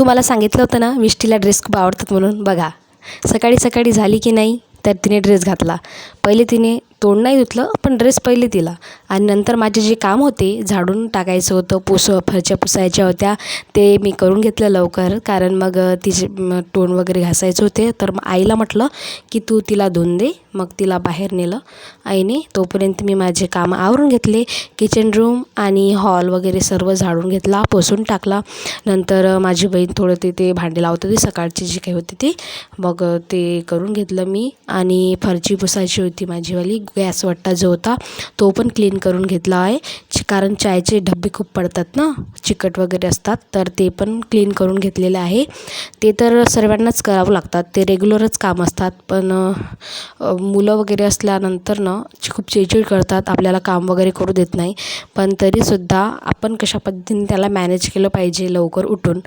तुम्हाला सांगितलं होतं ना मिष्टीला ड्रेस खूप आवडतात म्हणून. बघा सकाळी सकाळी झाली की नाही तर तिने ड्रेस घातला. पहिले तिने तोंड नाही धुतलं पण ड्रेस पहिले दिला. आणि नंतर माझे जे काम होते झाडून टाकायचं होतं पुस फरच्या पुसायच्या होत्या ते मी करून घेतलं लवकर. कारण मग तिचे तोंड वगैरे घासायचे होते. तर मग आईला म्हटलं की तू तिला धुवून दे मग तिला बाहेर नेलं. आईने तोपर्यंत मी माझे कामं आवरून घेतले. किचन रूम आणि हॉल वगैरे सर्व झाडून घेतला पुसून टाकला. नंतर माझी बहीण थोडं तिथे भांडी लावत होती. सकाळची जी काही होती ती मग ते करून घेतलं मी. आणि फरची पुसायची होती माझीवाली गॅस वट्टा जो होता तो पण क्लीन करून घेतला आहे. कारण चायचे डब्बे खूप पडतात ना चिकट वगैरे असतात तर ते पण क्लीन करून घेतलेले आहे. ते तर सर्वांनाच करावं लागतात. ते रेग्युलरच काम असतात. पण मुलं वगैरे असल्यानंतर ना खूप चिडचिड करतात आपल्याला काम वगैरे करू देत नाही. पण तरीसुद्धा आपण कशा पद्धतीने त्याला मॅनेज केलं पाहिजे लवकर उठून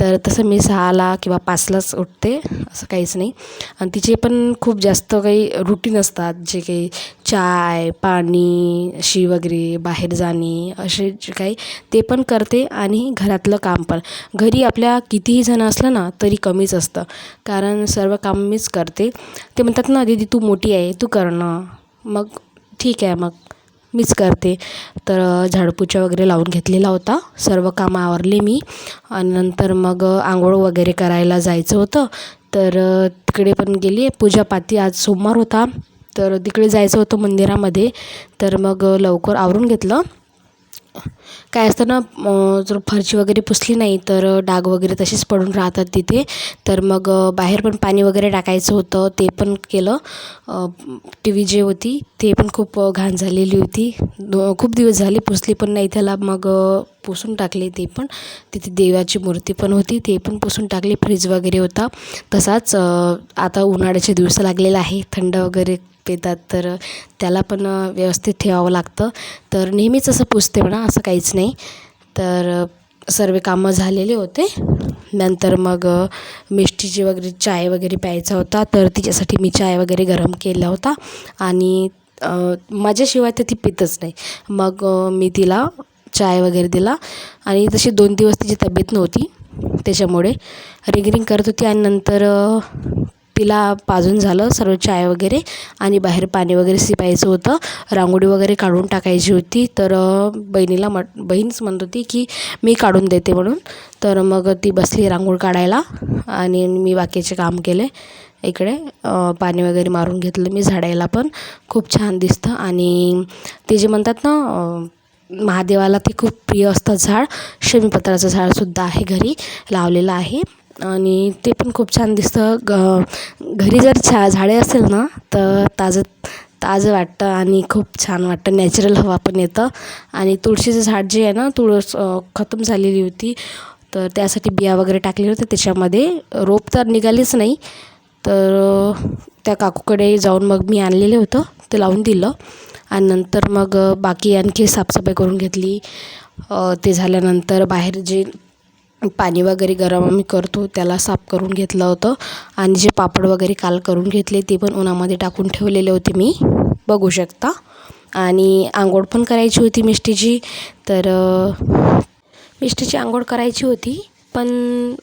तर तसं मी सहाला किंवा पाचलाच उठते असं काहीच नाही. आणि तिचे पण खूप जास्त काही रुटीन असतात जे काही चाय पाणी शी वगैरे बाहेर जाणे असे जे काही ते पण करते आणि घरातलं काम पण. घरी आपल्या कितीही जण असलं ना तरी कमीच असतं. कारण सर्व काम मीच करते. ते म्हणतात ना दीदी तू मोठी आहे तू कर ना. मग ठीक आहे मग मीच करते. तर झाडपूच्या वगैरे लावून घेतलेला होता. सर्व कामं आवरले मी. आणि नंतर मग आंघोळ वगैरे करायला जायचं होतं. तर तिकडे पण गेली पूजापाती आज सोमवार होता. तर तिकडे जायचं होतं मंदिरामध्ये. तर मग लवकर आवरून घेतलं. काय असतं ना जर फरशी वगैरे पुसली नाही तर डाग वगैरे तसेच पडून राहतात तिथे. तर मग बाहेर पण पाणी वगैरे टाकायचं होतं ते पण केलं. टी व्ही जे होती ते पण खूप घाण झालेली होती. दो खूप दिवस झाले पुसली पण नाही त्याला मग पुसून टाकले ते पण. तिथे देवाची मूर्ती पण होती ते पण पुसून टाकली फ्रीज वगैरे होता. तसाच आता उन्हाळ्याचे दिवस लागलेला आहे थंड वगैरे पितात तर त्याला पण व्यवस्थित ठेवावं लागतं. तर नेहमीच असं पुसते म्हणा असं काहीच नाही. तर सर्व कामं झालेले होते. नंतर मग मिष्टीची वगैरे चाय वगैरे प्यायचा होता. तर तिच्यासाठी मी चाय वगैरे गरम केला होता. आणि माझ्याशिवाय तर ती पितच नाही. मग मी तिला चाय वगैरे दिला. आणि तशी दोन दिवस तिची तब्येत नव्हती. त्याच्यामुळे रिंग करत होती. आणि नंतर तिला पाजून झालं सर्व चाय वगैरे आणि बाहेर पाणी वगैरे शिपायचं होतं. रांगोळी वगैरे काढून टाकायची होती. तर बहिणीला म्हट बहीणच म्हणत होती की मी काढून देते म्हणून. तर मग ती बसली रांगोळ काढायला आणि मी बाकीचे काम केले. इकडे पाणी वगैरे मारून घेतलं मी झाडायला पण. खूप छान दिसतं आणि ते जे म्हणतात ना महादेवाला ते खूप प्रिय असतं झाड. शमीपत्राचं झाडसुद्धा आहे घरी लावलेलं आहे. आणि ते पण खूप छान दिसतं. ग घरी जर छा झाडे असेल ना तर ताजं ताजं वाटतं आणि खूप छान वाटतं. नॅचरल हवा पण येतं. आणि तुळशीचं झाड जे आहे ना तुळस खतम झालेली होती. तर त्यासाठी बिया वगैरे टाकले होते. त्याच्यामध्ये रोप तर निघालीच नाही. तर त्या काकूकडे जाऊन मग मी आणलेलं होतं. ते लावून दिलं. आणि नंतर मग बाकी आणखी साफसफाई करून घेतली. ते झाल्यानंतर बाहेर जे पाणी वगैरे गरम आम्ही करतो त्याला साफ करून घेतलं होतं. आणि जे पापड वगैरे काल करून घेतले ते पण उन्हामध्ये टाकून ठेवलेले होते मी. बघू शकता. आणि आंघोळ पण करायची होती मिष्टीची. तर मिष्टीची आंघोळ करायची होती. पण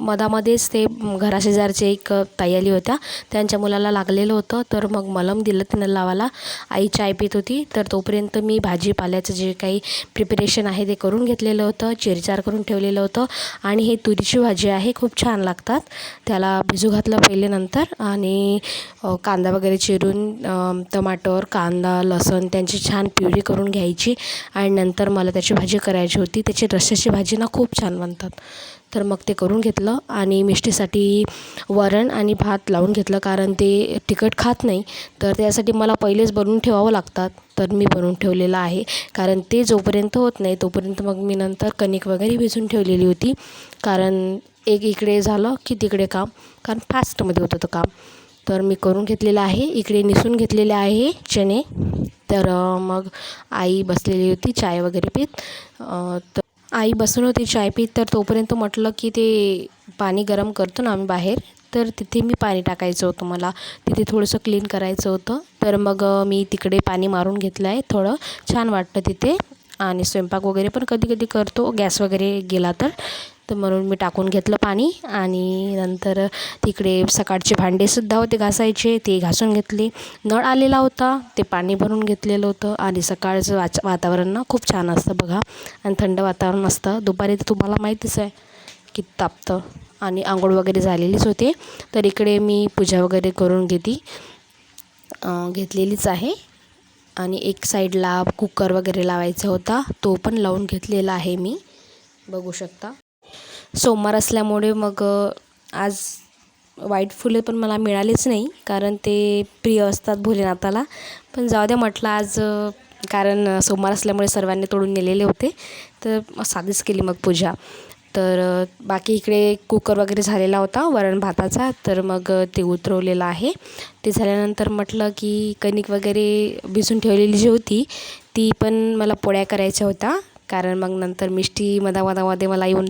मधामध्येच ते घराशेजारचे एक ताई आली होत्या. त्यांच्या मुलाला लागलेलं होतं तर मग मलम दिलं तिनं लावायला. आई चाय पित होती तर तोपर्यंत मी भाजीपाल्याचं जे काही प्रिपरेशन आहे ते करून घेतलेलं होतं चिरचार करून ठेवलेलं होतं. आणि हे तुरीची भाजी आहे खूप छान लागतात. त्याला भिजू घातलं पहिले नंतर आणि कांदा वगैरे चिरून टमाटर कांदा लसूण त्यांची छान प्युरी करून घ्यायची. आणि नंतर मला त्याची भाजी करायची होती. त्याची रश्श्याची भाजी ना खूप छान बनतात. तर मग ते करून घेतलं आणि मिष्टीसाठी वरण आणि भात लावून घेतलं कारण ते तिखट खात नाही. तर त्यासाठी मला पहिलेच बनवून ठेवावं लागतात तर मी बनवून ठेवलेलं आहे. कारण ते जोपर्यंत होत नाही तोपर्यंत मग मी नंतर कणिक वगैरे भिजून ठेवलेली होती. कारण एक इकडे झालं की तिकडे काम कारण फास्टमध्ये होतं काम. तर मी करून घेतलेलं आहे इकडे निसून घेतलेले आहे चणे. तर मग आई बसलेली होती चाय वगैरे पीत. तर आई बसून होती चाय पीत तर तोपर्यंत म्हटलं की ते पाणी गरम करतो ना आम्ही बाहेर. तर तिथे मी पाणी टाकायचं होतं मला. तिथे थोडंसं क्लीन करायचं होतं. तर मग मी तिकडे पाणी मारून घेतलं आहे थोडं. छान वाटतं तिथे. आणि स्वयंपाक वगैरे पण कधी कधी करतो. गॅस वगैरे गेला तर. तर म्हणून मी टाकून घेतलं पाणी आणि नंतर तिकडे सकाळचे भांडेसुद्धा होते घासायचे ते घासून घेतले. नळ आलेला होता ते पाणी भरून घेतलेलं होतं आणि सकाळचं वाच वातावरण ना खूप छान असतं बघा. आणि थंड वातावरण असतं. दुपारी तर तुम्हाला माहितीच आहे की तापतं आणि आंघोळ वगैरे झालेलीच होते. तर इकडे मी पूजा वगैरे करून घेते घेतलेलीच आहे. आणि एक साईडला कुकर वगैरे लावायचा होता तो पण लावून घेतलेला आहे मी. बघू शकता. सोमवार असल्यामुळे मग आज वाईट फुले पण मला मिळालीच नाही कारण ते प्रिय असतात भोलेनाथाला. पण जाऊ द्या म्हटलं आज कारण सोमवार असल्यामुळे सर्वांनी तोडून नेलेले होते तर साधीच केली मग पूजा. तर बाकी इकडे कुकर वगैरे झालेला होता वरण भाताचा तर मग ते उतरवलेलं आहे. ते झाल्यानंतर म्हटलं की कणिक वगैरे भिजून ठेवलेली जी होती ती पण मला पोळ्या करायच्या होत्या. कारण मग नंतर मिष्टी मधामधामध्ये मला येऊन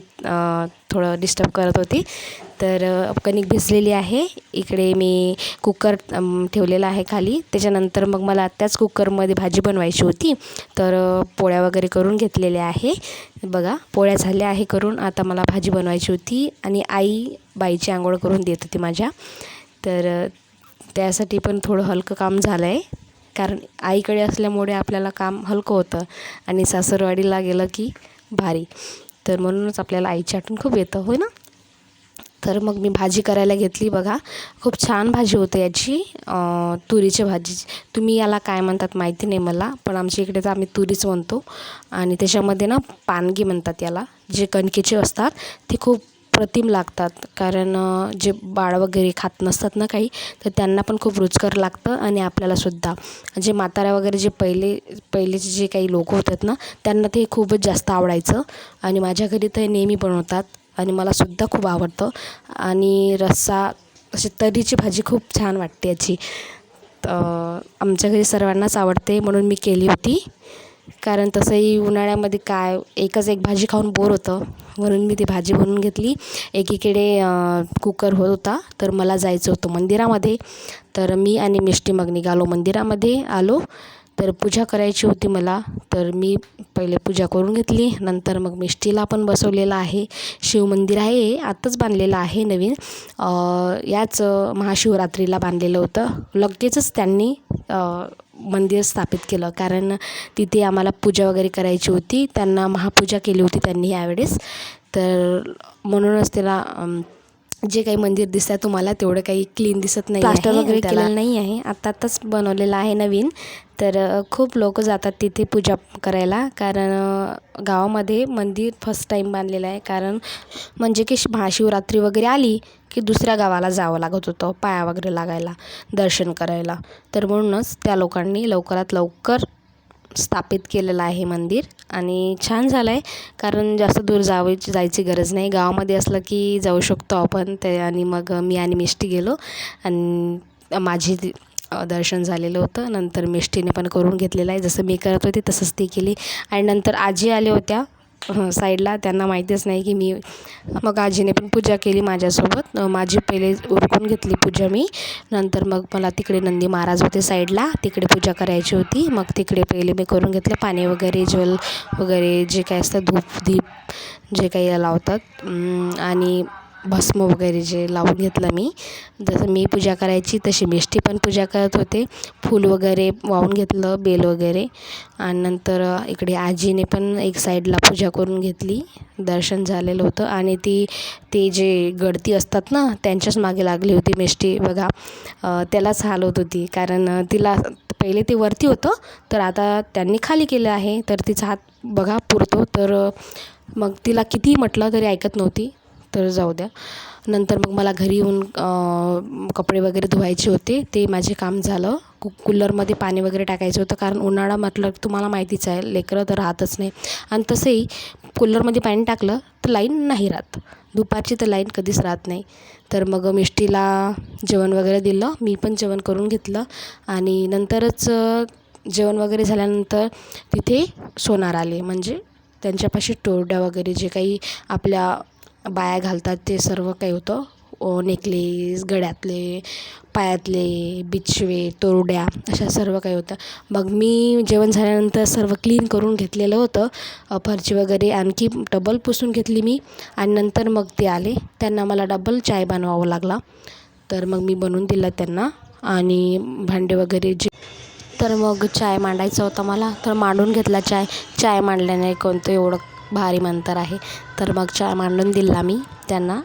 थोडं डिस्टर्ब करत होती. तर कणिक भिजलेली आहे. इकडे मी कुकर ठेवलेला आहे खाली. त्याच्यानंतर मग मला त्याच कुकरमध्ये भाजी बनवायची होती. तर पोळ्या वगैरे करून घेतलेल्या आहे. बघा पोळ्या झाल्या आहे करून आता मला भाजी बनवायची होती आणि आई बाईची आंघोळ करून देत होती माझ्या. तर त्यासाठी पण थोडं हलकं काम झालं आहे कारण आईकडे असल्यामुळे आपल्याला काम हलकं होतं आणि सासरवाडीला गेलं की भारी. तर म्हणूनच आपल्याला आईची आठवण खूप येतं होय ना? तर मग मी भाजी करायला घेतली बघा. खूप छान भाजी होते याची तुरीची भाजी. तुम्ही याला काय म्हणतात माहिती नाही मला पण आमच्या इकडे तर आम्ही तुरीच म्हणतो. आणि त्याच्यामध्ये ना पानगी म्हणतात याला जे कणकेचे असतात ते खूप प्रतिम लागतात. कारण जे बाळ वगैरे खात नसतात ना काही तर त्यांना पण खूप रुचकर लागतं आणि आपल्यालासुद्धा जे म्हाताऱ्या वगैरे जे पहिले पहिलेचे जे काही लोक होतात ना त्यांना ते खूपच जास्त आवडायचं. आणि माझ्या घरी तर नेहमी बनवतात आणि मलासुद्धा खूप आवडतं. आणि रस्सा अशी तर्रीची भाजी खूप छान वाटते याची. आमच्या घरी सर्वांनाच आवडते म्हणून मी केली होती. कारण तसंही उन्हाळ्यामध्ये काय एकच एक भाजी खाऊन बोर होतं. म्हणून मी ती भाजी बनवून घेतली. एकीकडे कुकर होत होता. तर मला जायचं होतं मंदिरामध्ये. तर मी आणि मिष्टी मग निघालो मंदिरामध्ये आलो. तर पूजा करायची होती मला. तर मी पहिले पूजा करून घेतली. नंतर मग मिष्टीला पण बसवलेलं आहे. शिवमंदिर आहे. आत्ताच बांधलेलं आहे नवीन. याच महाशिवरात्रीला बांधलेलं होतं. लगेचच त्यांनी मंदिर स्थापित केलं. कारण तिथे आम्हाला पूजा वगैरे करायची होती. त्यांना महापूजा केली होती त्यांनी यावेळेस. तर म्हणूनच त्याला जे काही मंदिर दिसतं तुम्हाला तेवढं काही क्लीन दिसत नाही प्लास्टर वगैरे केलेलं नाही आहे आत्ता आत्ताच बनवलेलं आहे नवीन. तर खूप लोक जातात तिथे पूजा करायला. कारण गावामध्ये मंदिर फर्स्ट टाईम बांधलेलं आहे. कारण म्हणजे की महाशिवरात्री वगैरे आली की दुसऱ्या गावाला जावं लागत होतं पाया वगैरे लागायला दर्शन करायला. तर म्हणूनच त्या लोकांनी लवकरात लवकर स्थापित केलेलं आहे मंदिर आणि छान झालं आहे कारण जास्त दूर जावयाची जायची गरज नाही. गावामध्ये असलं की जाऊ शकतो आपण ते आणि मग मी आणि मिष्टी गेलो आणि माझी दर्शन झालेलं होतं. नंतर मिष्टीने पण करून घेतलेलं आहे. जसं मी करत होते तसंच ती केली. आणि नंतर आजी आल्या होत्या. साईडला. त्यांना माहितीच नाही की मी मग आजीने पण पूजा केली माझ्यासोबत. माझी पहिले उरकून घेतली पूजा मी. नंतर मग मला तिकडे नंदी महाराज होते साईडला. तिकडे पूजा करायची होती. मग तिकडे पहिले मी करून घेतलं पाणी वगैरे ज्वल वगैरे जे काही असतं धूप दीप जे काही लावतात. आणि भस्म वगैरे जे लावून घेतलं मी. जसं मी पूजा करायची तशी मिष्टी पण पूजा करत होते. फूल वगैरे वाहून घेतलं बेल वगैरे. आणि नंतर इकडे आजीने पण एक साईडला पूजा करून घेतली. दर्शन झालेलं होतं. आणि ती ते जे गडती असतात ना त्यांच्याच मागे लागली होती मिष्टी. बघा त्यालाच हालवत होती. कारण तिला पहिले ते वरती होतं तर आता त्यांनी खाली केलं आहे. तर तिचा हात बघा पुरतो. तर मग तिला कितीही म्हटलं तरी ऐकत नव्हती. तर जाऊ द्या. नंतर मग मला घरी येऊन कपडे वगैरे धुवायचे होते. ते माझे काम झालं. कु कूलरमध्ये पाणी वगैरे टाकायचं होतं. कारण उन्हाळा म्हटलं तुम्हाला माहितीच आहे लेकरं तर राहतच नाही. आणि तसंही कूलरमध्ये पाणी टाकलं तर लाईन नाही राहत. दुपारची तर लाईन कधीच राहत नाही. तर मग मिष्टीला जेवण वगैरे दिलं. मी पण जेवण करून घेतलं. आणि नंतरच जेवण वगैरे झाल्यानंतर तिथे सोनार आले. म्हणजे त्यांच्यापाशी टोरड्या वगैरे जे काही आपल्या बाया घालतात ते सर्व काही होतं. नेकलेस गळ्यातले पायातले बिछवे तोरड्या अशा सर्व काही होतं. मग मी जेवण झाल्यानंतर सर्व क्लीन करून घेतलेलं होतं. फरची वगैरे आणखी डबल पुसून घेतली मी. आणि नंतर मग ते आले. त्यांना मला डबल चाय बनवावं लागला. तर मग मी बनवून दिला त्यांना. आणि भांडे वगैरे जे तर मग चाय मांडायचा होता मला. तर मांडून घेतला चाय. चाय मांडल्याने कोणतं एवढं भारी मंतर आहे. तर मग चहा मांडून दिला मी त्यांना.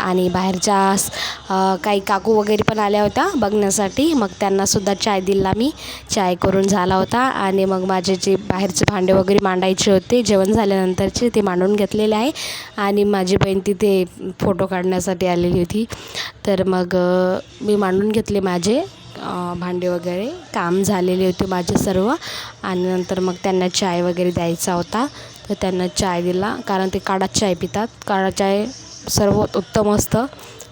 आणि बाहेरच्या काही काकू वगैरे पण आल्या होत्या बघण्यासाठी. मग त्यांनासुद्धा चाय दिला मी. चाय करून झाला होता. आणि मग माझे जे बाहेरचे भांडे वगैरे मांडायचे होते जेवण झाल्यानंतरचे ते मांडून घेतलेले आहे. आणि माझी बहीण तिथे फोटो काढण्यासाठी आलेली होती. तर मग मी मांडून घेतले माझे. भांडे वगैरे. काम झालेले होते माझे सर्व. आणि नंतर मग त्यांना चाय वगैरे द्यायचा होता. तर त्यांना चाय दिला कारण ते काढा चाय पितात. काढा चाय सर्वात उत्तम असतं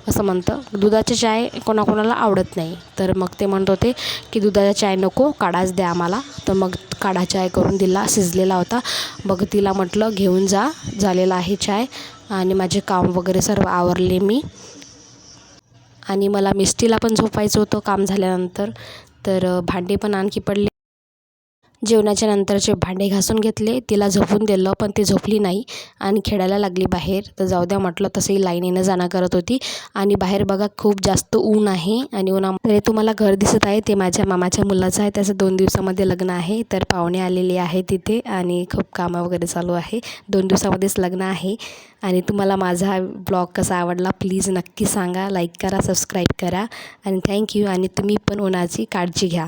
असं म्हणतं. दुधाची चाय कोणाकोणाला आवडत नाही. तर मग ते म्हणत होते की दुधाचा चाय नको काढाच द्या आम्हाला. तर मग काढा चाय करून दिला शिजलेला होता. मग तिला म्हटलं घेऊन जा झालेला आहे चाय आणि माझे काम वगैरे सर्व आवरले मी. आणि मला मिस्टीला पण झोपायचं होतं काम झाल्यानंतर. तर भांडे पण आणखी पडले जेवणाच्या नंतरचे भांडे घासून घेतले. तिला झोपून दिलं पण ती झोपली नाही आणि खेळायला लागली बाहेर. तर जाऊ द्या म्हटलं तसंही लाईन येणं जाणं करत होती. आणि बाहेर बघा खूप जास्त ऊन आहे आणि उन्हामध्ये तुम्हाला घर दिसत आहे. ते माझ्या मामाच्या मुलाचं आहे. त्याचं दोन दिवसामध्ये लग्न आहे. तर पाहुणे आलेले आहे तिथे आणि खूप कामं वगैरे चालू आहे. दोन दिवसामध्येच लग्न आहे. आणि तुम्हाला माझा ब्लॉग कसा आवडला प्लीज नक्की सांगा. लाईक करा सबस्क्राईब करा. आणि थँक्यू आणि तुम्ही पण उन्हाची काळजी घ्या.